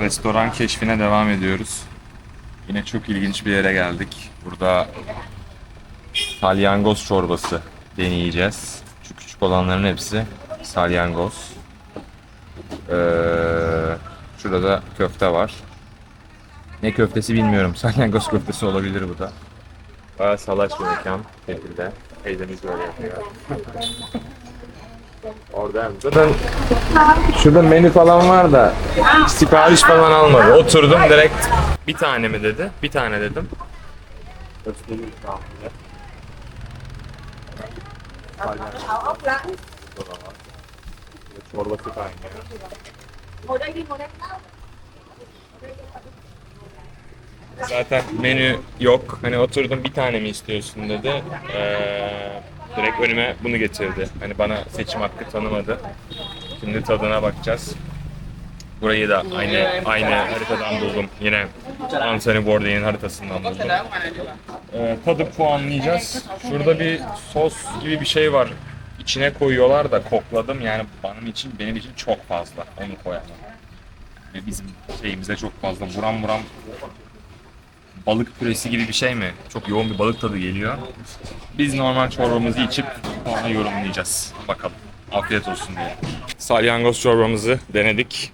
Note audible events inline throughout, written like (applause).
restoran keşfine devam ediyoruz. Yine çok ilginç bir yere geldik. Burada salyangoz çorbası deneyeceğiz. Şu küçük olanların hepsi salyangoz. Ee, şurada köfte var. Ne köftesi bilmiyorum. (laughs) Salyangoz köftesi olabilir bu da. Bayağı salaş bir mekan şekilde. Teyzemiz böyle yapıyor. Orada zaten şurada menü falan var da sipariş falan almadı. Oturdum direkt bir tane mi dedi? Bir tane dedim. Çorbası kaynıyor. Zaten menü yok. Hani oturdum bir tane mi istiyorsun dedi. Ee, direkt önüme bunu getirdi. Hani bana seçim hakkı tanımadı. Şimdi tadına bakacağız. Burayı da aynı aynı haritadan buldum. Yine Anthony Bourdain'in haritasından buldum. Ee, tadı puanlayacağız. Şurada bir sos gibi bir şey var. İçine koyuyorlar da kokladım. Yani benim için benim için çok fazla. Onu koyamam. Ve bizim şeyimizde çok fazla buram buram balık püresi gibi bir şey mi? Çok yoğun bir balık tadı geliyor. Biz normal çorbamızı içip sonra yorumlayacağız. Bakalım. Afiyet olsun diye. Salyangoz çorbamızı denedik.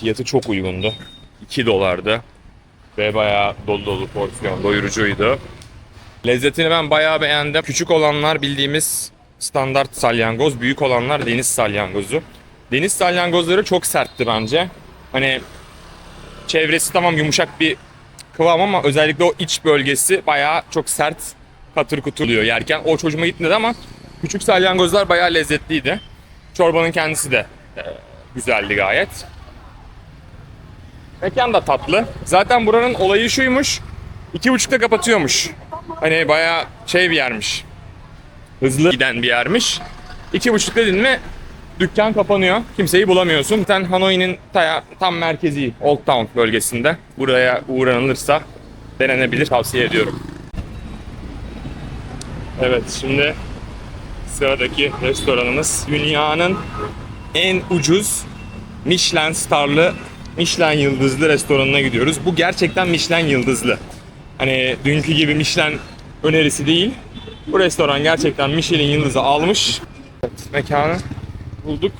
Fiyatı çok uygundu. 2 dolardı. Ve bayağı dolu dolu porsiyon, doyurucuydu. Lezzetini ben bayağı beğendim. Küçük olanlar bildiğimiz standart salyangoz, büyük olanlar deniz salyangozu. Deniz salyangozları çok sertti bence. Hani çevresi tamam yumuşak bir kıvam ama özellikle o iç bölgesi bayağı çok sert katır kutur oluyor yerken. O çocuğuma gitmedi ama küçük salyangozlar bayağı lezzetliydi. Çorbanın kendisi de e, güzeldi gayet. Mekan da tatlı. Zaten buranın olayı şuymuş. iki buçukta kapatıyormuş. Hani bayağı şey bir yermiş. Hızlı giden bir yermiş. İki buçuk dedin mi dükkan kapanıyor. Kimseyi bulamıyorsun. Zaten Hanoi'nin ta- tam merkezi Old Town bölgesinde. Buraya uğranılırsa denenebilir. Tavsiye ediyorum. Evet şimdi sıradaki restoranımız dünyanın en ucuz Michelin starlı Michelin yıldızlı restoranına gidiyoruz. Bu gerçekten Michelin yıldızlı. Hani dünkü gibi Michelin önerisi değil. Bu restoran gerçekten Michelin yıldızı almış. Evet, mekanı bulduk.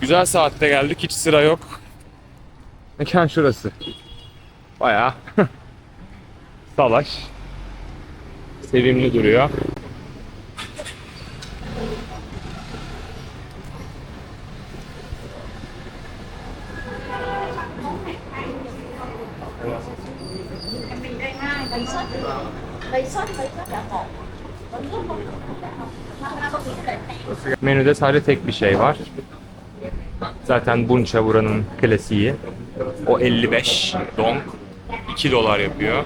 Güzel saatte geldik. Hiç sıra yok. Mekan şurası. Bayağı (laughs) salaş. Sevimli duruyor. Đầy sốt đã khổ. Menüde sadece tek bir şey var. Zaten buncha buranın klasiği. O 55 dong. 2 dolar yapıyor.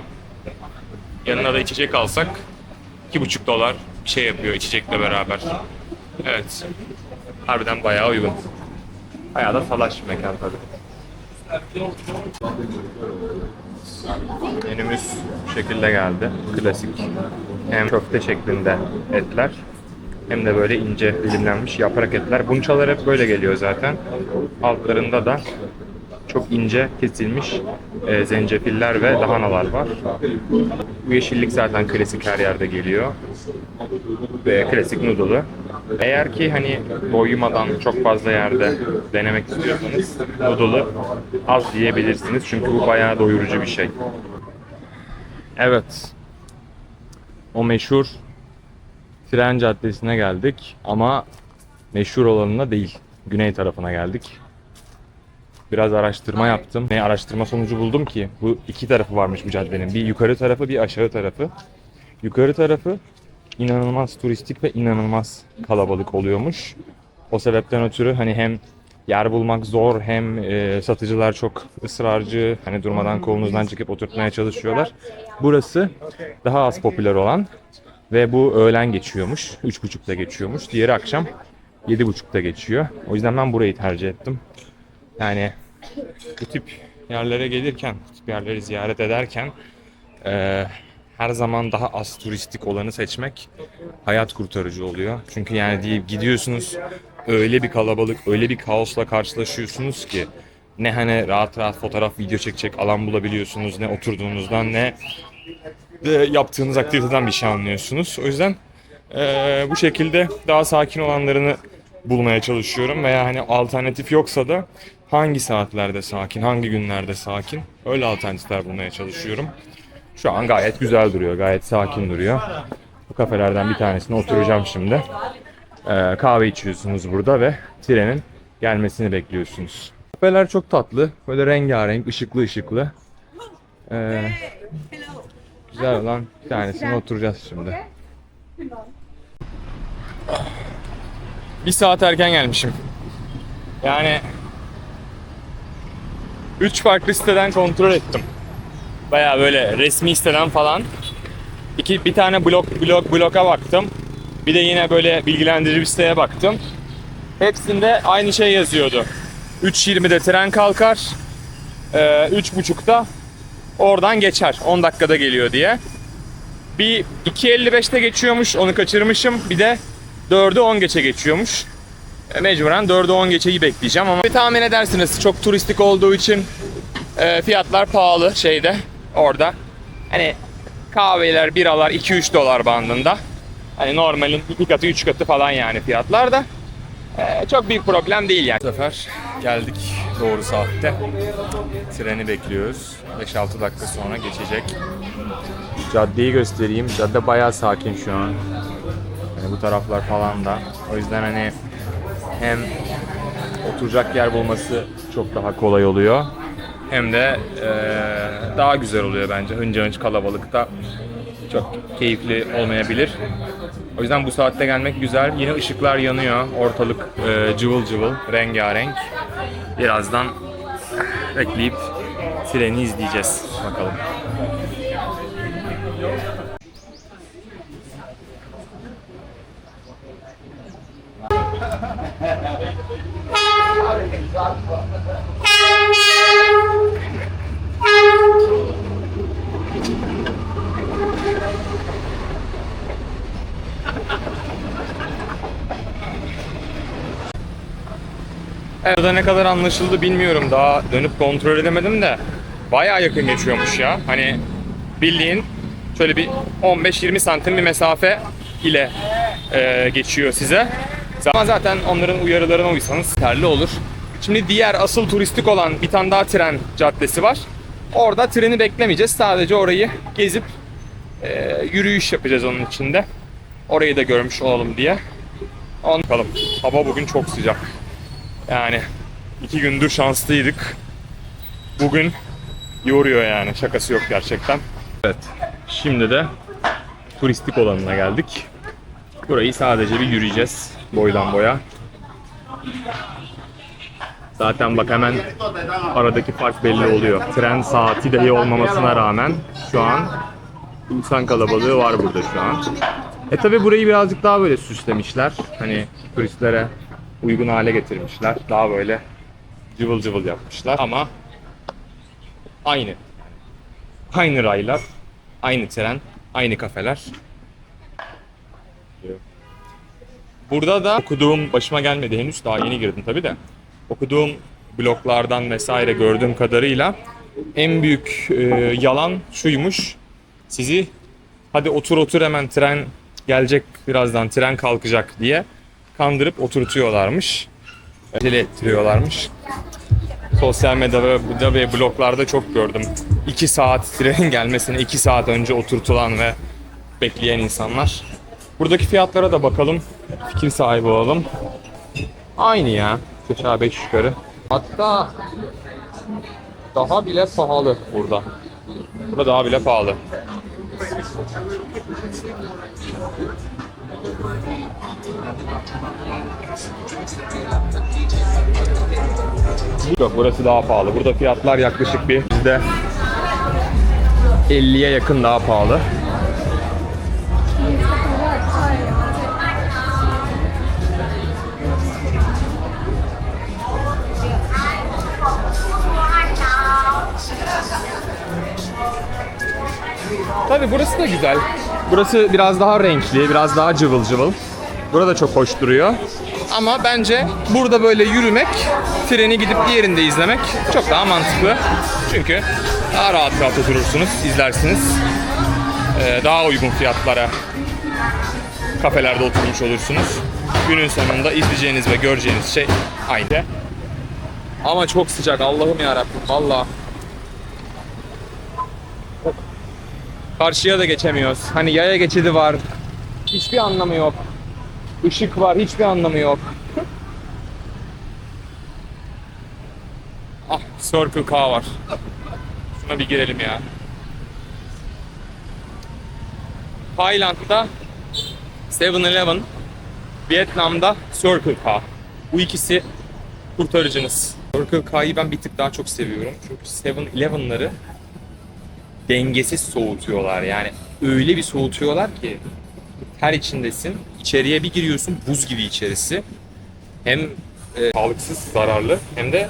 Yanına da içecek alsak 2,5 dolar bir şey yapıyor içecekle beraber. Evet. Harbiden bayağı uygun. Bayağı da salaş bir mekan tabii. Menümüz bu şekilde geldi. Klasik. Hem köfte şeklinde etler hem de böyle ince dilimlenmiş yaprak etler. Bunçalar hep böyle geliyor zaten. Altlarında da çok ince kesilmiş e, zencefiller ve lahanalar var. Bu yeşillik zaten klasik her yerde geliyor. Ve klasik noodle'ı. Eğer ki hani doymadan çok fazla yerde denemek istiyorsanız noodle'ı az yiyebilirsiniz. Çünkü bu bayağı doyurucu bir şey. Evet. O meşhur Tren Caddesi'ne geldik ama meşhur olanına değil. Güney tarafına geldik. Biraz araştırma yaptım. Ne araştırma sonucu buldum ki bu iki tarafı varmış bu caddenin. Bir yukarı tarafı, bir aşağı tarafı. Yukarı tarafı inanılmaz turistik ve inanılmaz kalabalık oluyormuş. O sebepten ötürü hani hem yer bulmak zor hem e, satıcılar çok ısrarcı hani durmadan kolunuzdan çıkıp oturtmaya çalışıyorlar. Burası daha az popüler olan ve bu öğlen geçiyormuş. 3.30'da geçiyormuş. Diğeri akşam 7.30'da geçiyor. O yüzden ben burayı tercih ettim. Yani bu tip yerlere gelirken, bu tip yerleri ziyaret ederken eee, her zaman daha az turistik olanı seçmek hayat kurtarıcı oluyor. Çünkü yani deyip gidiyorsunuz öyle bir kalabalık, öyle bir kaosla karşılaşıyorsunuz ki ne hani rahat rahat fotoğraf video çekecek alan bulabiliyorsunuz ne oturduğunuzdan ne de yaptığınız aktiviteden bir şey anlıyorsunuz. O yüzden eee, bu şekilde daha sakin olanlarını bulmaya çalışıyorum veya hani alternatif yoksa da hangi saatlerde sakin, hangi günlerde sakin öyle alternatifler bulmaya çalışıyorum. Şu an gayet güzel duruyor, gayet sakin duruyor. Bu kafelerden bir tanesine oturacağım şimdi. Ee, kahve içiyorsunuz burada ve trenin gelmesini bekliyorsunuz. Kafeler çok tatlı, böyle rengarenk, ışıklı ışıklı. Ee, güzel olan bir tanesine oturacağız şimdi. Bir saat erken gelmişim. Yani 3 farklı siteden kontrol ettim. Baya böyle resmi siteden falan. İki, bir tane blok blok bloka baktım. Bir de yine böyle bilgilendirici bir siteye baktım. Hepsinde aynı şey yazıyordu. 3.20'de tren kalkar. Ee, 3.30'da oradan geçer. 10 dakikada geliyor diye. Bir 2.55'te geçiyormuş. Onu kaçırmışım. Bir de 4'ü 10 geçe geçiyormuş. E, Mecburen 4'ü 10 geçeyi bekleyeceğim ama bir tahmin edersiniz çok turistik olduğu için e, fiyatlar pahalı şeyde orada. Hani kahveler, biralar 2-3 dolar bandında. Hani normalin 2 katı 3 katı falan yani fiyatlar da. E, çok büyük problem değil yani. Bu sefer geldik doğru saatte. Treni bekliyoruz. 5-6 dakika sonra geçecek. Caddeyi göstereyim. Cadde bayağı sakin şu an. Yani bu taraflar falan da. O yüzden hani hem oturacak yer bulması çok daha kolay oluyor. Hem de eee, daha güzel oluyor bence. Hınca hınç kalabalıkta çok keyifli olmayabilir. O yüzden bu saatte gelmek güzel. Yine ışıklar yanıyor. Ortalık eee, cıvıl cıvıl, rengarenk. Birazdan bekleyip treni izleyeceğiz. Bakalım. (laughs) Evet, Burada ne kadar anlaşıldı bilmiyorum. Daha dönüp kontrol edemedim de bayağı yakın geçiyormuş ya. Hani bildiğin şöyle bir 15-20 santim bir mesafe ile e, geçiyor size. Ama zaten onların uyarılarına uysanız yeterli olur. Şimdi diğer asıl turistik olan bir tane daha tren caddesi var. Orada treni beklemeyeceğiz. Sadece orayı gezip e, yürüyüş yapacağız onun içinde. Orayı da görmüş olalım diye. Onu bakalım. Hava bugün çok sıcak. Yani iki gündür şanslıydık. Bugün yoruyor yani. Şakası yok gerçekten. Evet. Şimdi de turistik olanına geldik. Burayı sadece bir yürüyeceğiz. Boydan boya. Zaten bak hemen aradaki fark belli oluyor. Tren saati dahi olmamasına rağmen şu an insan kalabalığı var burada şu an. E tabi burayı birazcık daha böyle süslemişler. Hani turistlere uygun hale getirmişler. Daha böyle cıvıl cıvıl yapmışlar ama aynı. Aynı raylar, aynı tren, aynı kafeler. Burada da okuduğum başıma gelmedi henüz daha yeni girdim tabi de. Okuduğum bloglardan vesaire gördüğüm kadarıyla en büyük e, yalan şuymuş. Sizi hadi otur otur hemen tren gelecek birazdan tren kalkacak diye kandırıp oturtuyorlarmış. Acele ettiriyorlarmış. Sosyal medyada ve bloglarda çok gördüm. 2 saat trenin gelmesine 2 saat önce oturtulan ve bekleyen insanlar. Buradaki fiyatlara da bakalım. Fikir sahibi olalım. Aynı ya. 3 aşağı 5 yukarı. Hatta daha bile pahalı burada. Burada daha bile pahalı. Yok burası daha pahalı. Burada fiyatlar yaklaşık bir bizde 50'ye yakın daha pahalı. Tabii burası da güzel. Burası biraz daha renkli, biraz daha cıvıl cıvıl. Burada çok hoş duruyor. Ama bence burada böyle yürümek, treni gidip diğerinde izlemek çok daha mantıklı. Çünkü daha rahat rahat oturursunuz, izlersiniz. Ee, daha uygun fiyatlara kafelerde oturmuş olursunuz. Günün sonunda izleyeceğiniz ve göreceğiniz şey aynı. Ama çok sıcak Allah'ım ya Rabbim valla. Karşıya da geçemiyoruz. Hani yaya geçidi var. Hiçbir anlamı yok. Işık var, hiçbir anlamı yok. ah, Circle K var. Şuna bir girelim ya. Tayland'da 7-Eleven, Vietnam'da Circle K. Bu ikisi kurtarıcınız. Circle K'yı ben bir tık daha çok seviyorum. Çünkü 7-Eleven'ları dengesiz soğutuyorlar. Yani öyle bir soğutuyorlar ki ter içindesin. İçeriye bir giriyorsun buz gibi içerisi. Hem e, sağlıksız, zararlı hem de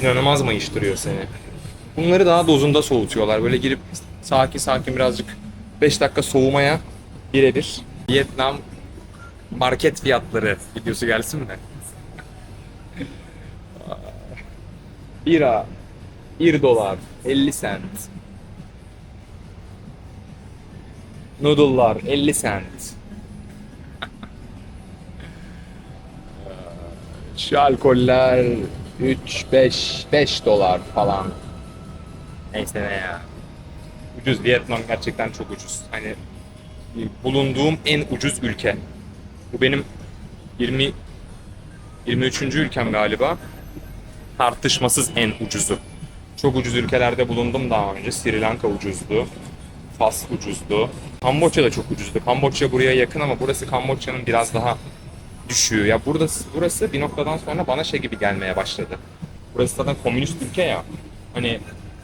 inanılmaz mayıştırıyor seni. Bunları daha dozunda soğutuyorlar. Böyle girip sakin sakin birazcık 5 dakika soğumaya birebir. Vietnam market fiyatları videosu gelsin mi? (laughs) Bira 1 dolar 50 cent. Noodle'lar 50 cent. Şu alkoller 3 5 5 dolar falan. Neyse ne ya. Ucuz Vietnam gerçekten çok ucuz. Hani bulunduğum en ucuz ülke. Bu benim 20 23. ülkem galiba. Tartışmasız en ucuzu. Çok ucuz ülkelerde bulundum daha önce. Sri Lanka ucuzdu. Fas ucuzdu. Kamboçya da çok ucuzdu. Kamboçya buraya yakın ama burası Kamboçya'nın biraz daha düşüğü. Ya burada burası bir noktadan sonra bana şey gibi gelmeye başladı. Burası zaten komünist ülke ya. Hani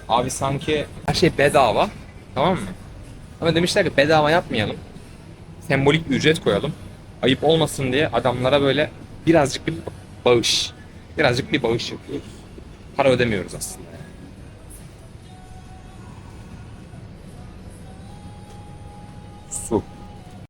abi sanki her şey bedava. Tamam mı? Ama demişler ki bedava yapmayalım. Sembolik bir ücret koyalım. Ayıp olmasın diye adamlara böyle birazcık bir bağış. Birazcık bir bağış yapıyoruz. Para ödemiyoruz aslında.